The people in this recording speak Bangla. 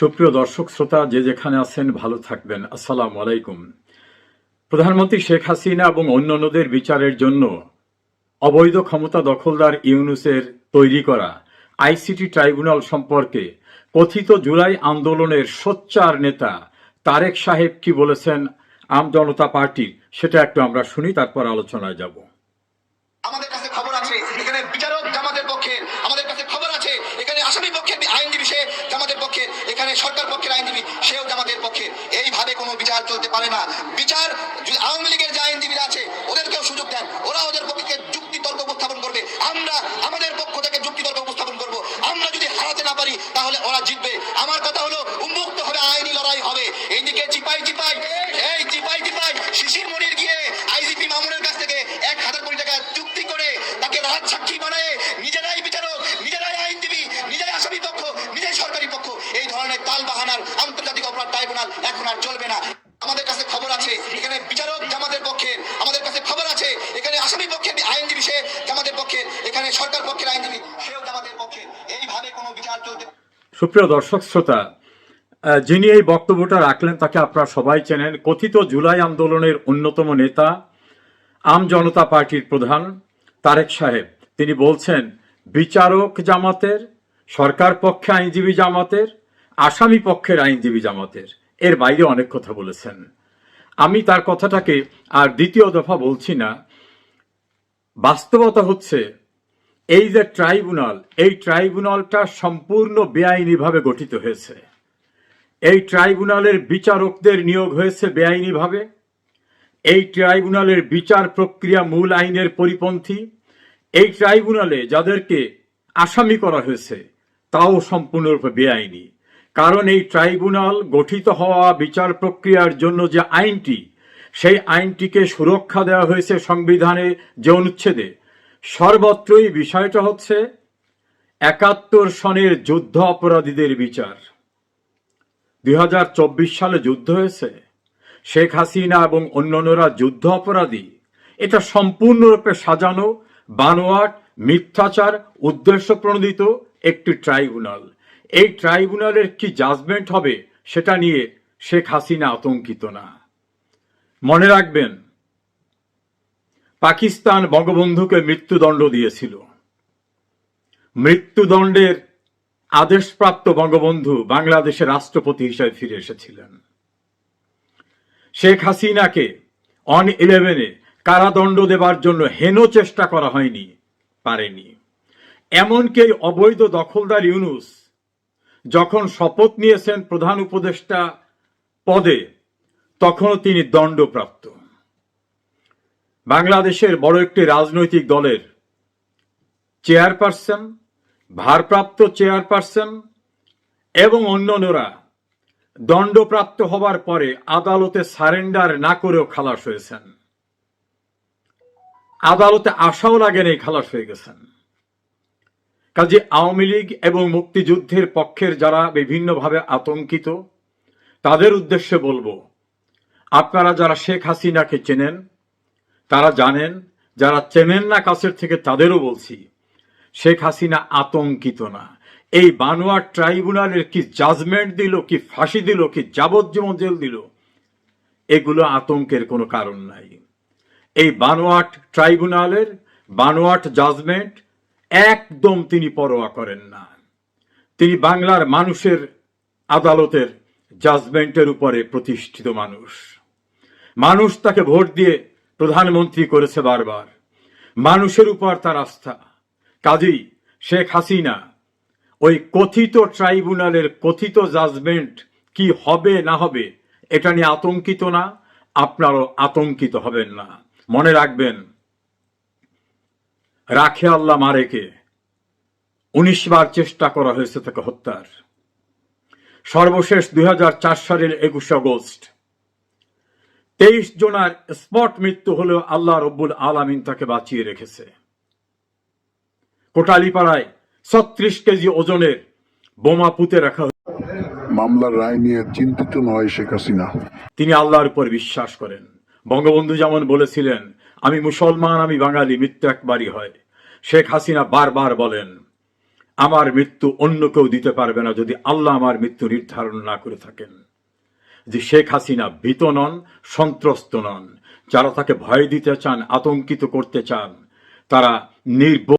সুপ্রিয় দর্শক, শ্রোতা, যে যেখানে আছেন, ভালো থাকবেন। আসসালাম আলাইকুম। প্রধানমন্ত্রী শেখ হাসিনা এবং অন্যান্যদের বিচারের জন্য অবৈধ ক্ষমতা দখলদার ইউনুসের তৈরি করা আইসিটি ট্রাইব্যুনাল সম্পর্কে কথিত জুলাই আন্দোলনের সোচ্চার নেতা তারেক সাহেব কি বলেছেন? আম জনতা পার্টির, সেটা একটু আমরা শুনি, তারপর আলোচনায় যাব আমাদের কাছে খবর আছে এখানে বিচারক জামাতের পক্ষে আমাদের কাছে খবর আছে এখানে আসামি পক্ষের আইনজীবী সে জামাতের পক্ষে এখানে সরকার পক্ষের আইনজীবী সেও আমাদের পক্ষে? এইভাবে কোনো বিচার চলতে পারে না বিচার যদি আওয়ামী লীগের যে আইনজীবীরা আছে ওদেরকেও সুযোগ দেন ওরা ওদের পক্ষে যুক্তি তর্ক উপস্থাপন করবে আমরা আমাদের পক্ষ থেকে যুক্তি তর্ক উপস্থাপন করব আমরা যদি হারাতে না পারি তাহলে ওরা জিতবে আমার কথা হলো উন্মুক্ত হবে আইনি লড়াই হবে এইদিকে চিপাই চিপাই এই চিপাই চিপাই শিশির মনির গিয়ে আইজিপি মামুনের কাছ থেকে এক হাজার কোটি টাকা চুক্তি করে তাকে রাজ সাক্ষী বানায় নিজেরাই বিচারক নিজেরাই আইনজীবী নিজেরাই আসামি পক্ষ নিজেরাই সরকারি পক্ষ এই ধরনের তাল বাহানার আন্তর্জাতিক অপরাধ ট্রাইব্যুনাল এখন আর চলবে না আমাদের কাছে খবর আছে এখানে বিচারক জামাতের পক্ষে আমাদের কাছে খবর আছে এখানে আসামি পক্ষের আইনজীবী সে জামাতের পক্ষে এখানে সরকার পক্ষের আইনজীবী সেও জামাতের পক্ষে এইভাবে কোনো বিচার চলতে সুপ্রিয় দর্শক শ্রোতা যিনি এই বক্তব্যটা রাখলেন তাকে আপনারা সবাই চেনেন। কথিত জুলাই আন্দোলনের অন্যতম নেতা, আম জনতা পার্টির প্রধান তারেক সাহেব। তিনি বলছেন, বিচারক জামাতের, সরকার পক্ষে আইনজীবী জামাতের, আসামি পক্ষের আইনজীবী জামাতের। এর বাইরে অনেক কথা বলেছেন। আমি তার কথাটাকে আর দ্বিতীয় দফা বলছি না। বাস্তবতা হচ্ছে এই যে ট্রাইব্যুনাল, এই ট্রাইব্যুনালটা সম্পূর্ণ বেআইনিভাবে গঠিত হয়েছে। এই ট্রাইব্যুনালের বিচারকদের নিয়োগ হয়েছে বেআইনিভাবে। এই ট্রাইব্যুনালের বিচার প্রক্রিয়া মূল আইনের পরিপন্থী। এই ট্রাইব্যুনালে যাদেরকে আসামি করা হয়েছে, তাও সম্পূর্ণরূপে বেআইনি। কারণ এই ট্রাইব্যুনাল গঠিত হওয়া বিচার প্রক্রিয়ার জন্য যে আইনটি, সেই আইনটিকে সুরক্ষা দেওয়া হয়েছে সংবিধানে যে অনুচ্ছেদে। সর্বত্রই বিষয়টা হচ্ছে একাত্তর সনের যুদ্ধ অপরাধীদের বিচার। দুই হাজার চব্বিশ সালে যুদ্ধ হয়েছে। শেখ হাসিনা এবং অন্যান্যরা যুদ্ধ অপরাধী। এটা সম্পূর্ণরূপে সাজানো, বানোয়াট, মিথ্যাচার, উদ্দেশ্য প্রণোদিত একটি ট্রাইব্যুনাল। এই ট্রাইব্যুনালের কি জাজমেন্ট হবে সেটা নিয়ে শেখ হাসিনা আতঙ্কিত না। মনে রাখবেন পাকিস্তান বঙ্গবন্ধুকে মৃত্যুদণ্ড দিয়েছিল। মৃত্যুদণ্ডের আদেশপ্রাপ্ত বঙ্গবন্ধু বাংলাদেশের রাষ্ট্রপতি হিসেবে ফিরে এসেছিলেন। শেখ হাসিনাকে অন ইলেভেনে কারাদণ্ড দেবার জন্য হেন চেষ্টা করা হয়নি, পারেনি। এমনকি অবৈধ দখলদার ইউনুস যখন শপথ নিয়েছেন প্রধান উপদেষ্টা পদে, তখনও তিনি দণ্ডপ্রাপ্ত। বাংলাদেশের বড় একটি রাজনৈতিক দলের চেয়ারপারসন, ভারপ্রাপ্ত চেয়ারপারসন এবং অন্যান্যরা দণ্ডপ্রাপ্ত হবার পরে আদালতে সারেন্ডার না করেও খালাস হয়েছেন। আদালতে আশাও লাগেন খালাস হয়ে গেছেন। কাজে আওয়ামী লীগ এবং মুক্তিযুদ্ধের পক্ষের যারা বিভিন্নভাবে আতঙ্কিত, তাদের উদ্দেশ্যে বলব, আপনারা যারা শেখ হাসিনাকে চেনেন তারা জানেন, যারা চেনেন না কাছের থেকে তাদেরও বলছি, শেখ হাসিনা আতঙ্কিত না। এই বানোয়ার ট্রাইব্যুনালের কি জাজমেন্ট দিল, কি ফাঁসি দিল, কি যাবজ্জীবন জেল দিল, এগুলো আতঙ্কের কোনো কারণ নাই। এই বানোয়াট ট্রাইব্যুনালের বানোয়াট জাজমেন্ট একদম তিনি পরোয়া করেন না। তিনি বাংলার মানুষের আদালতের জাজমেন্টের উপরে প্রতিষ্ঠিত মানুষ। মানুষ তাকে ভোট দিয়ে প্রধানমন্ত্রী করেছে বারবার। মানুষের উপর তার আস্থা। কাজেই শেখ হাসিনা, ওই কথিত ট্রাইব্যুনালের কথিত জাজমেন্ট কি হবে না হবে, এটা নিয়ে আতঙ্কিত না, আপনারও আতঙ্কিত হবেন না। মনে রাখবেন, রাখে আল্লাহ মারেকে। উনিশ বার চেষ্টা করা হয়েছে তাকে হত্যার। সর্বশেষ দুই হাজার চার সালের একুশে আগস্ট তেইশ জনার স্পট মৃত্যু হলেও আল্লাহ রব্বুল আলামিন তাকে বাঁচিয়ে রেখেছে। কোটালীপাড়ায় ছত্রিশ কেজি ওজনের বোমা পুঁতে রাখা মামলার রায় নিয়ে চিন্তিত নয় শেখ হাসিনা। তিনি আল্লাহর উপর বিশ্বাস করেন। বঙ্গবন্ধু যেমন বলেছিলেন আমি মুসলমান আমি বাঙালি মৃত্যু একবারই হয়। শেখ হাসিনা বারবার বলেন আমার মৃত্যু অন্য কেউ দিতে পারবে না যদি আল্লাহ আমার মৃত্যু নির্ধারণ না করে থাকেন। যে শেখ হাসিনা ভীত নন, সন্ত্রস্ত নন। যারা তাকে ভয় দিতে চান, আতঙ্কিত করতে চান, তারা নির্ব